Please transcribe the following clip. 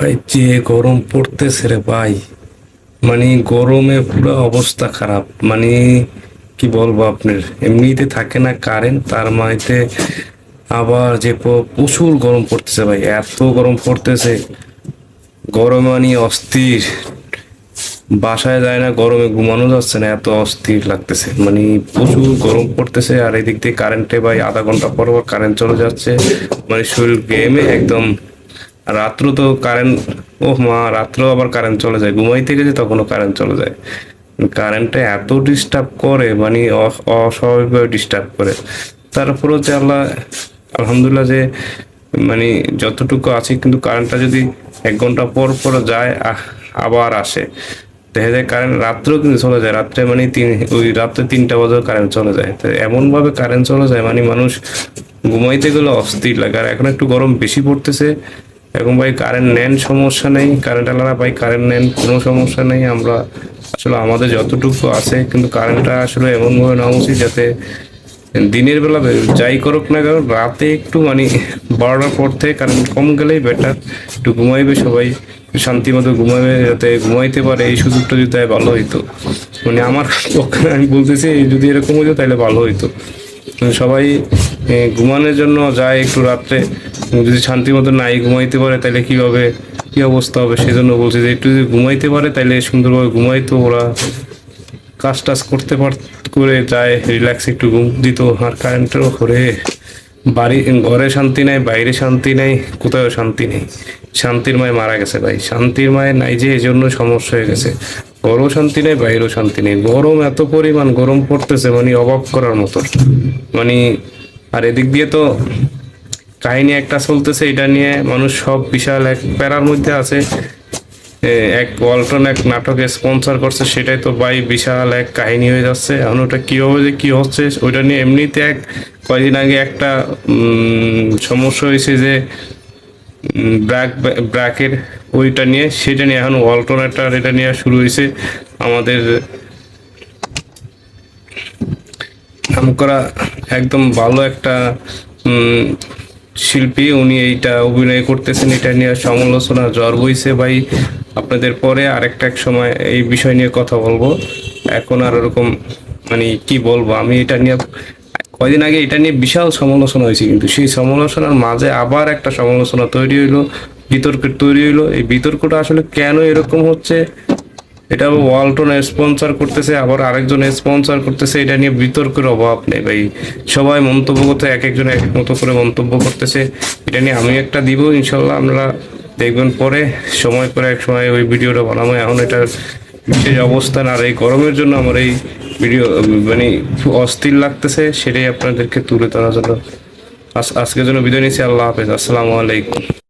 ভাই, যে গরম পড়তেছে রে ভাই মানে গরমে পুরো অবস্থা খারাপ। মানে কি বলব আপনার, এমনিতে থাকে না কারেন্ট তার মাইতে আবার যে প্রচুর গরম পড়তেছে ভাই, এত গরম পড়তেছে। গরমে মানে অস্থির। বাসায় যায় না, গরমে ঘুমানো যাচ্ছে না, এত অস্থির লাগতেছে। মানে প্রচুর গরম পড়তেছে, আর এদিক দিয়ে কারেন্টে ভাই আধা ঘণ্টা পর পর কারেন্ট চলে যাচ্ছে। মানে শরীর গেমে একদম রাত্র তো কারেন্ট ও মা, রাত্রেও আবার কারেন্ট চলে যায়। ঘুমাইতে গেছে তখনও কারেন্ট চলে যায়। কারেন্টটা এত ডিস্টার্ব করে মানে অস্বাভাবিকভাবে ডিস্টার্ব করে। তারপরেও যে আল্লাহ, আলহামদুলিল্লাহ যে মানে যতটুকু আছে, কিন্তু কারেন্টটা যদি এক ঘণ্টা পর পর যায় আবার আসে। দেখা যায় কারেন্ট রাত্রেও কিন্তু চলে যায়। রাত্রে মানে তিন, ওই রাত্রে তিনটা বাজেও কারেন্ট চলে যায়। তো এমনভাবে কারেন্ট চলে যায় মানে মানুষ ঘুমাইতে গেলে অস্থির লাগে। আর এখন একটু গরম বেশি পড়তেছে এখন ভাই কারেন্ট নেন সমস্যা নেই কারেন্ট আলাদা ভাই কারেন্ট নেন কোনো সমস্যা নেই, আমরা আসলে আমাদের যতটুকু আছে, কিন্তু কারেন্টটা আসলে এমনভাবে নেওয়া উচিত যাতে দিনের বেলা যাই করুক না কেন, রাতে একটু মানে বারোটার পর থেকে কারেন্ট কম গেলেই বেটার একটু ঘুমাইবে সবাই, শান্তি মতো ঘুমাবে যাতে ঘুমাইতে পারে, এই সুযোগটা যদি ভালো হইতো। মানে আমার পক্ষে আমি বলতেছি, যদি এরকম হইতো তাহলে ভালো হইতো। মানে সবাই ঘুমানোর জন্য যায় একটু রাত্রে। যদি শান্তি মতো নাই ঘুমাইতে পারে তাহলে কি হবে কি অবস্থা হবে? সেজন্য বলছি যে একটু যদি ঘুমাইতে পারে তাহলে সুন্দরভাবে ঘুমাইতো, ওরা কাজ টাজ করতে পার, করে যায় রিল্যাক্স একটু ঘুম দিত। আর কারেন্টের করে বাড়ি, ঘরে শান্তি নাই, বাইরে শান্তি নাই কোথাও শান্তি নেই। শান্তির মায় মারা গেছে ভাই। শান্তির মায় নাই যে এই জন্য সমস্যা হয়ে গেছে। ঘরও শান্তি নেই, বাইরেও শান্তি নেই। গরম এত পরিমাণ, গরম পড়তেছে মানে অভাব করার মতো। মানে আর এদিক দিয়ে তো কাহিনী একটা চলতেছে, এটা নিয়ে মানুষ সব বিশাল এক প্যারার মধ্যে আছে। এক ওয়ালটন এক নাটকে স্পন্সর করছে, সেটাই তো ভাই বিশাল এক কাহিনী হয়ে যাচ্ছে। এখন ওটা কি হবে যে কী হচ্ছে, ওইটা নিয়ে এমনিতে এক কয়দিন আগে একটা সমস্যা হয়েছে যে ব্র্যাক, ব্র্যাকের ওইটা নিয়ে, সেটা নিয়ে এখন ওয়ালটন একটা এটা নিয়ে শুরু হয়েছে। আমাদের নাম করা একদম ভালো একটা শিল্পী, উনি এইটা অভিনয় করতেছেন, এটা নিয়ে সমালোচনা জ্বর বইছে। ভাই, আপনাদের পরে আরেকটা এক সময় এই বিষয় নিয়ে কথা বলব। এখন আর ওরকম মানে কি বলব, আমি এটা নিয়ে, কয়দিন আগে এটা নিয়ে বিশাল সমালোচনা হয়েছে কিন্তু। সেই সমালোচনার মাঝে আবার একটা সমালোচনা তৈরি হইল বিতর্ক তৈরি হইল। এই বিতর্কটা আসলে কেন এরকম হচ্ছে? এটা ওয়ালটন স্পন্সর করতেছে, আবার আরেকজন স্পন্সর করতেছে, এটা নিয়ে বিতর্কের অভাব নেই ভাই। সবাই মন্তব্য করতে, এক একজন এক এক মতো করে মন্তব্য করতেছে। এটা নিয়ে আমি একটা দিব ইনশাল্লাহ আমরা দেখবেন পরে, সময় করে এক সময় ওই ভিডিওটা বানাবো। এখন এটার বিশেষ অবস্থান আর এই গরমের জন্য আমার এই ভিডিও মানে অস্থির লাগতেছে, সেটাই আপনাদেরকে তুলে ধরার জন্য। আজ- আজকের জন্য বিদায় নিচ্ছি, আল্লাহ হাফেজ, আসসালামু আলাইকুম।